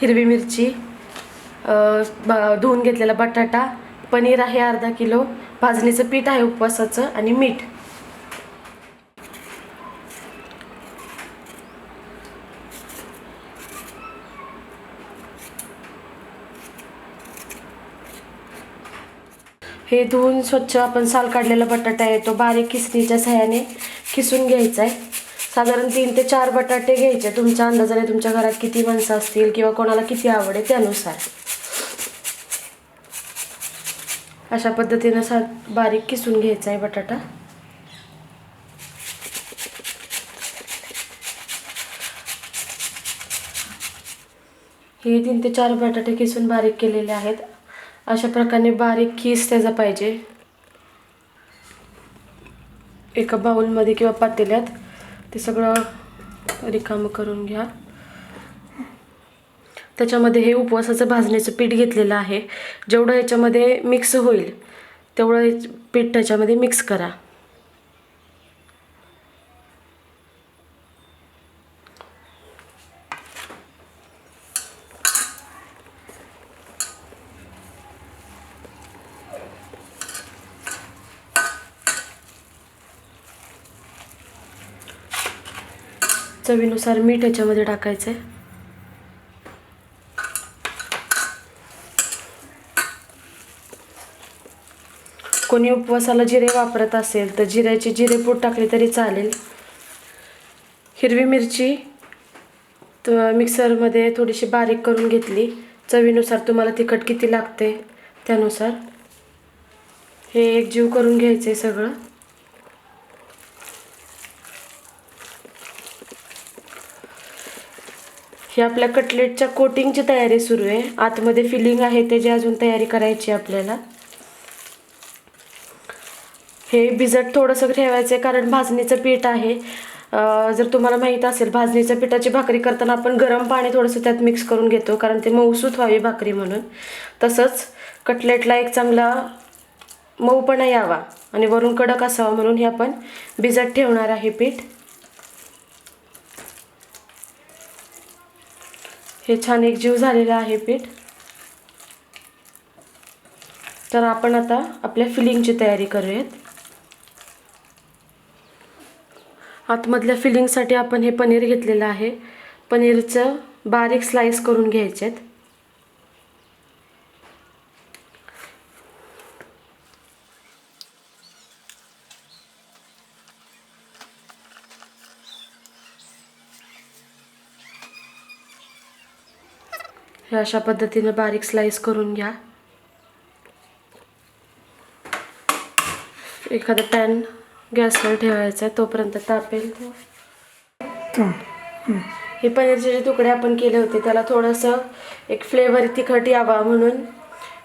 हिरवी मिरची धुवून घेतलेला बटाटा पनीर आहे अर्धा किलो भाजणीचं पीठ आहे उपवासाचं आणि मीठ. हे धुवून स्वच्छ आपण साल काढलेला बटाटा आहे तो बारीक किसणीच्या सहाय्याने किसून घ्यायचा आहे. साधारण तीन ते चार बटाटे घ्यायचे. तुमच्या अंदाजाने तुमच्या घरात किती माणसं असतील किंवा कोणाला किती आवडेल त्यानुसार. अशा पद्धतीनं सा बारीक किसून घ्यायचा आहे बटाटा. हे तीन ते चार बटाटे किसून बारीक केलेले आहेत. अशा प्रकारे बारीक किस त्याचा पाहिजे. एका बाऊलमध्ये किंवा पातेल्यात. ते सगळं रिकामं करून घ्या. त्याच्यामध्ये हे उपवासाचं भाजण्याचं पीठ घेतलेलं आहे. जेवढं याच्यामध्ये मिक्स होईल तेवढं पीठ त्याच्यामध्ये मिक्स करा. चवीनुसार मीठ याच्यामध्ये टाकायचं आहे कोणी उपवासाला जिरे वापरत असेल तर जिऱ्याची जिरेपूड टाकली तरी चालेल. हिरवी मिरची मिक्सरमध्ये थोडीशी बारीक करून घेतली. चवीनुसार तुम्हाला तिखट किती लागते त्यानुसार. हे एक जीव करून घ्यायचं आहे सगळं. ही आपल्या कटलेटच्या कोटिंगची तयारी सुरू आहे. आतमध्ये फिलिंग आहे त्याची अजून तयारी करायची आहे आपल्याला. हे भिजत थोडंसं ठेवायचं आहे कारण भाजणीचं पीठ आहे. जर तुम्हाला माहीत असेल भाजणीच्या पिठाची भाकरी करताना आपण गरम पाणी थोडंसं त्यात मिक्स करून घेतो कारण ते मऊसूत व्हावी भाकरी म्हणून. तसंच कटलेटला एक चांगला मऊपणा यावा आणि वरून कडक असावा म्हणून हे आपण भिजत ठेवणार आहे पीठ. हे छान एकजीव झालेलं आहे पीठ. तर आपण आता आपल्या फिलिंगची तयारी करूयात. आतमधल्या फिलिंगसाठी आपण हे पनीर घेतलेलं आहे. पनीरचं बारीक स्लाईस करून घ्यायचे आहेत हे अशा पद्धतीने बारीक स्लाइस करून घ्या. एखादा पॅन गॅसवर ठेवायचा आहे तोपर्यंत तापेल तू. हे पनीरचे जे तुकडे आपण केले होते त्याला थोडंसं एक फ्लेवर तिखट यावा म्हणून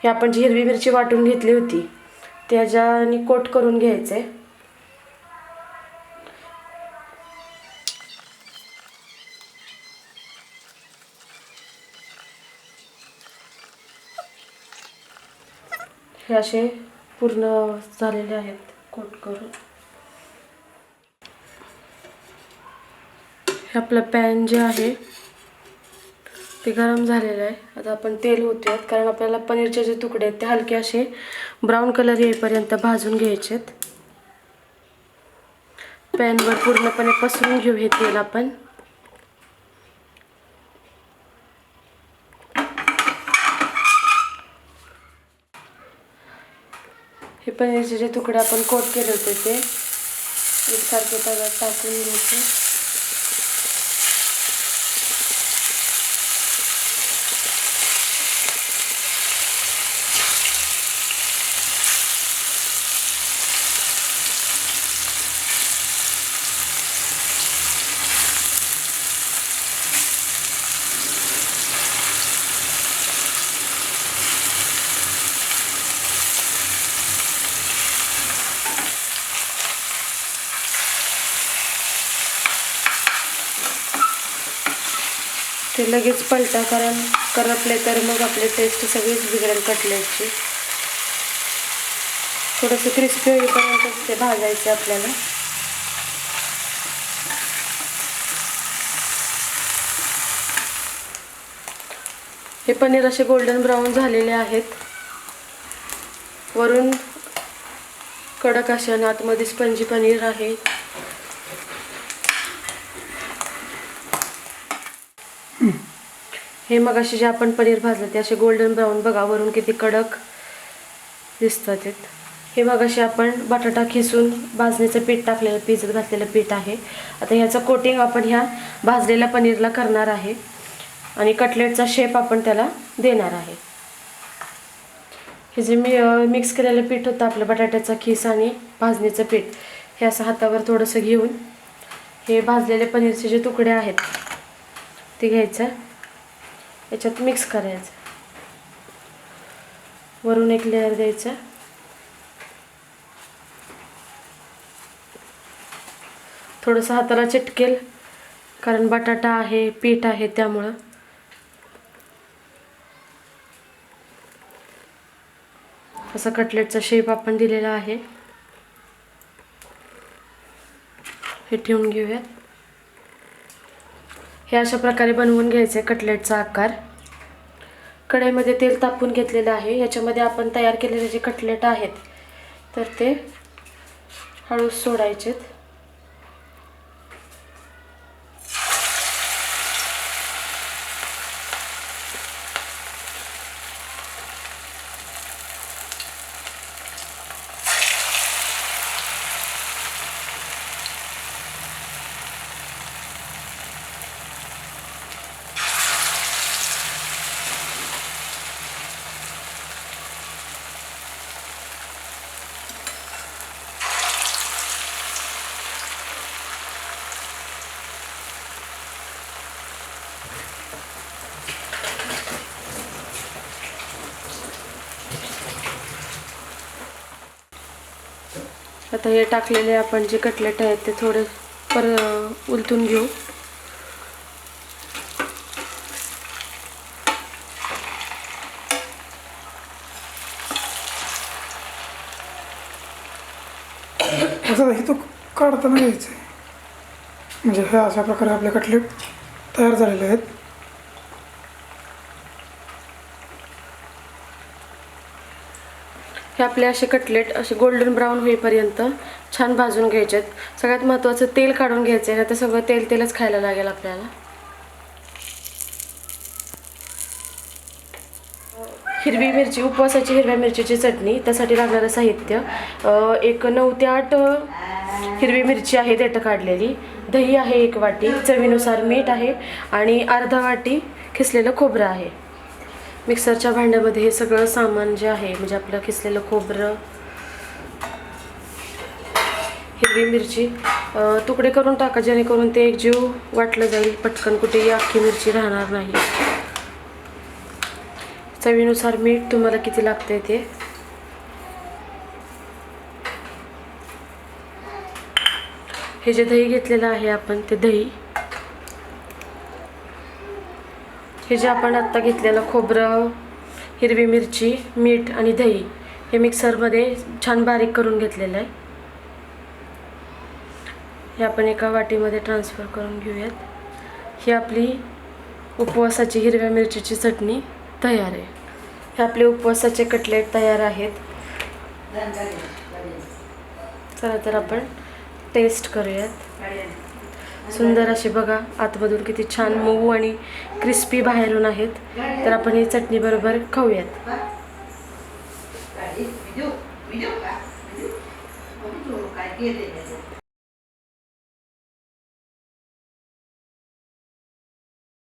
हे आपण जी हिरवी मिरची वाटून घेतली होती त्याच्याने कोट करून घ्यायचे हे असे पूर्ण झालेले आहेत कोट करून. हे आपलं पॅन जे आहे ते गरम झालेलं आहे. आता आपण तेल होते कारण आपल्याला पनीरचे जे तुकडे आहेत ते हलके असे ब्राऊन कलर येईपर्यंत भाजून घ्यायचेत. पॅनवर पूर्णपणे पसरून घेऊ हे तेल आपण. पनीरचे जे तुकडे आपण कोट केले होते ते एकसारखे तव्यात टाकून घ्यायचे. ते लगेच पलटा कारण करपले तर मग आपले टेस्ट सगळीच बिघडेल कटलेटची थोडंसं क्रिस्पी होईपर्यंतच ते भाजायचे आपल्याला. हे पनीर असे गोल्डन ब्राऊन झालेले आहेत. वरून कडक असे आणि आतमध्ये स्पंजी पनीर आहे. हे मग असे जे आपण पनीर भाजलं ते असे गोल्डन ब्राऊन बघा वरून किती कडक दिसतात हे मग असे आपण बटाटा खिसून भाजणीचं पीठ टाकलेलं पिजत घातलेलं पीठ आहे. आता ह्याचं कोटिंग आपण ह्या भाजलेल्या पनीरला करणार आहे. आणि कटलेटचा शेप आपण त्याला देणार आहे. हे जे मी मिक्स केलेलं पीठ होतं आपलं बटाट्याचा खिस आणि भाजणीचं पीठ हे असं हातावर थोडंसं घेऊन हे भाजलेले पनीरचे जे तुकडे आहेत ते घ्यायचं. याच्यात मिक्स करायचं. वरून एक लेअर द्यायचं. थोडंसं हाताला चिटकेल कारण बटाटा आहे पीठ आहे त्यामुळं. असा कटलेटचा शेप आपण दिलेला आहे. हे ठेवून घेऊयात. हे अशा प्रकारे बनवून घ्यायचं आहे कटलेटचा आकार. कढईमध्ये तेल तापून घेतलेलं आहे. याच्यामध्ये आपण तयार केलेले जे कटलेट आहेत तर ते हळूच सोडायचेत. आता हे टाकलेले आपण जे कटलेट आहेत ते थोडे पर उलटून घेऊ. असं हे तो काढताना घ्यायचं आहे म्हणजे हे अशा प्रकारे आपले कटलेट तयार झालेले आहेत. हे आपले असे कटलेट असे गोल्डन ब्राऊन होईपर्यंत छान भाजून घ्यायचे आहेत सगळ्यात महत्त्वाचं तेल काढून घ्यायचं आहे तर सगळं तेल तेलच खायला लागेल आपल्याला. हिरवी मिरची उपवासाची हिरव्या मिरचीची चटणी त्यासाठी लागणारं साहित्य एक नऊ ते आठ हिरवी मिरची आहे देठं काढलेली. दही आहे एक वाटी चवीनुसार मीठ आहे आणि अर्धा वाटी खिसलेलं खोबरं आहे. मिक्सरच्या भांड्यामध्ये हे सगळं सामान जे आहे म्हणजे आपलं किसलेलं खोबरं हिरवी मिरची तुकडे करून टाका जेणेकरून ते एक जीव वाटलं जाईल पटकन कुठेही अख्खी मिरची राहणार नाही. चवीनुसार मीठ तुम्हाला किती लागतंय ते? हे जे दही घेतलेलं आहे आपण ते दही. हे जे आपण आत्ता घेतलेलं खोबरं हिरवी मिरची मीठ आणि दही हे मिक्सरमध्ये छान बारीक करून घेतलेलं आहे. हे आपण एका वाटीमध्ये ट्रान्सफर करून घेऊयात. ही आपली उपवासाची हिरव्या मिरचीची चटणी तयार आहे. हे आपले उपवासाचे कटलेट तयार आहेत. चला तर आपण टेस्ट करूयात. सुंदर असे बघा आतमधून किती छान मऊ आणि क्रिस्पी बाहेरून आहेत. तर आपण ही चटणी बरोबर खाऊयात. काय